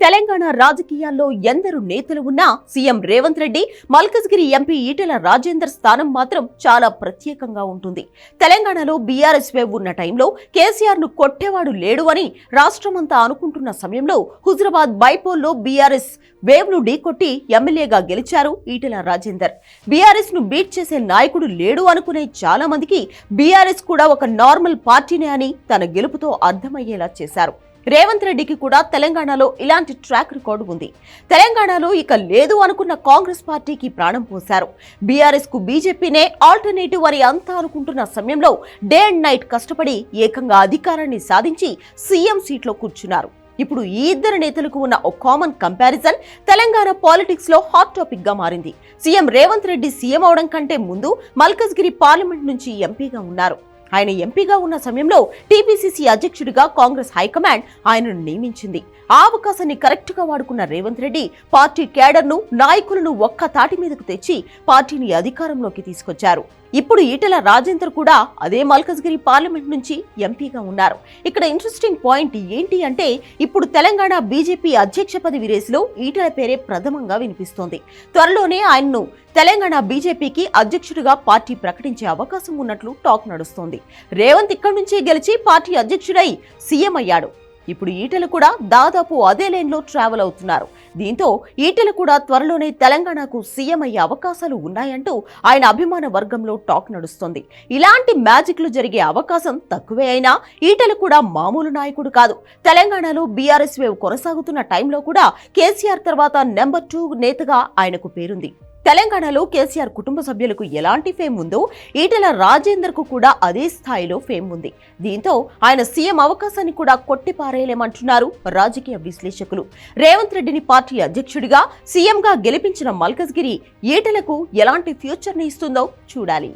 తెలంగాణ రాజకీయాల్లో ఎందరు నేతలు ఉన్నా సీఎం రేవంత్ రెడ్డి మల్కజ్గిరి ఎంపీ ఈటెల రాజేందర్ స్థానం మాత్రం చాలా ప్రత్యేకంగా ఉంటుంది. తెలంగాణలో బీఆర్ఎస్ వేవ్ ఉన్న టైంలో కేసీఆర్ను కొట్టేవాడు లేడు అని రాష్ట్రమంతా అనుకుంటున్న సమయంలో హుజరాబాద్ బైపోల్లో బీఆర్ఎస్ వేవ్ను ఢీకొట్టి ఎమ్మెల్యేగా గెలిచారు ఈటెల రాజేందర్. బీఆర్ఎస్ను బీట్ చేసే నాయకుడు లేడు అనుకునే చాలా మందికి బీఆర్ఎస్ కూడా ఒక నార్మల్ పార్టీనే అని తన గెలుపుతో అర్థమయ్యేలా చేశారు. రేవంత్ రెడ్డికి కూడా తెలంగాణలో ఇలాంటి ట్రాక్ రికార్డు ఉంది. తెలంగాణలో ఇక లేదు అనుకున్న కాంగ్రెస్ పార్టీకి ప్రాణం పోశారు. బీఆర్ఎస్కు బీజేపీనే ఆల్టర్నేటివ్ అని అంతా అనుకుంటున్న సమయంలో డే అండ్ నైట్ కష్టపడి ఏకంగా అధికారాన్ని సాధించి సీఎం సీట్లో కూర్చున్నారు. ఇప్పుడు ఈ ఇద్దరు నేతలకు ఉన్న ఒక కామన్ కంపారిజన్ తెలంగాణ పాలిటిక్స్లో హాట్ టాపిక్గా మారింది. సీఎం రేవంత్ రెడ్డి సీఎం అవడం కంటే ముందు మల్కజ్గిరి పార్లమెంట్ నుంచి ఎంపీగా ఉన్నారు. ఆయన ఎంపీగా ఉన్న సమయంలో టీపీసీసీ అధ్యక్షుడిగా కాంగ్రెస్ హైకమాండ్ ఆయనను నియమించింది. ఆ అవకాశాన్ని కరెక్ట్గా వాడుకున్న రేవంత్ రెడ్డి పార్టీ కేడర్ను నాయకులను ఒక్క తాటి మీదకు తెచ్చి పార్టీని అధికారంలోకి తీసుకొచ్చారు. ఇప్పుడు ఈటెల రాజేందర్ కూడా అదే మల్కజ్గిరి పార్లమెంట్ నుంచి ఎంపీగా ఉన్నారు. ఇక్కడ ఇంట్రెస్టింగ్ పాయింట్ ఏంటి అంటే ఇప్పుడు తెలంగాణ బీజేపీ అధ్యక్ష పదవి రేసులో ఈటెల పేరే ప్రథమంగా వినిపిస్తోంది. త్వరలోనే ఆయన్ను తెలంగాణ బీజేపీకి అధ్యక్షుడిగా పార్టీ ప్రకటించే అవకాశం ఉన్నట్లు టాక్ నడుస్తోంది. రేవంత్ ఇక్కడి నుంచే గెలిచి పార్టీ అధ్యక్షుడై సీఎం అయ్యాడు. ఇప్పుడు ఈటలు కూడా దాదాపు అదే లైన్లో ట్రావెల్ అవుతున్నారు. దీంతో ఈటలు కూడా త్వరలోనే తెలంగాణకు సీఎం అయ్యే అవకాశాలు ఉన్నాయంటూ ఆయన అభిమాన వర్గంలో టాక్ నడుస్తోంది. ఇలాంటి మ్యాజిక్లు జరిగే అవకాశం తక్కువే అయినా ఈటలు కూడా మామూలు నాయకుడు కాదు. తెలంగాణలో బీఆర్ఎస్ వేవ్ కొనసాగుతున్న టైంలో కూడా కేసీఆర్ తర్వాత నెంబర్ టూ నేతగా ఆయనకు పేరుంది. తెలంగాణలో కేసీఆర్ కుటుంబ సభ్యులకు ఎలాంటి ఫేమ్ ఉందో ఈటెల రాజేందర్కు కూడా అదే స్థాయిలో ఫేమ్ ఉంది. దీంతో ఆయన సీఎం అవకాశాన్ని కూడా కొట్టిపారేయలేమంటున్నారు రాజకీయ విశ్లేషకులు. రేవంత్ రెడ్డిని పార్టీ అధ్యక్షుడిగా సీఎంగా గెలిపించిన మల్కజ్గిరి ఈటెలకు ఎలాంటి ఫ్యూచర్ని ఇస్తుందో చూడాలి.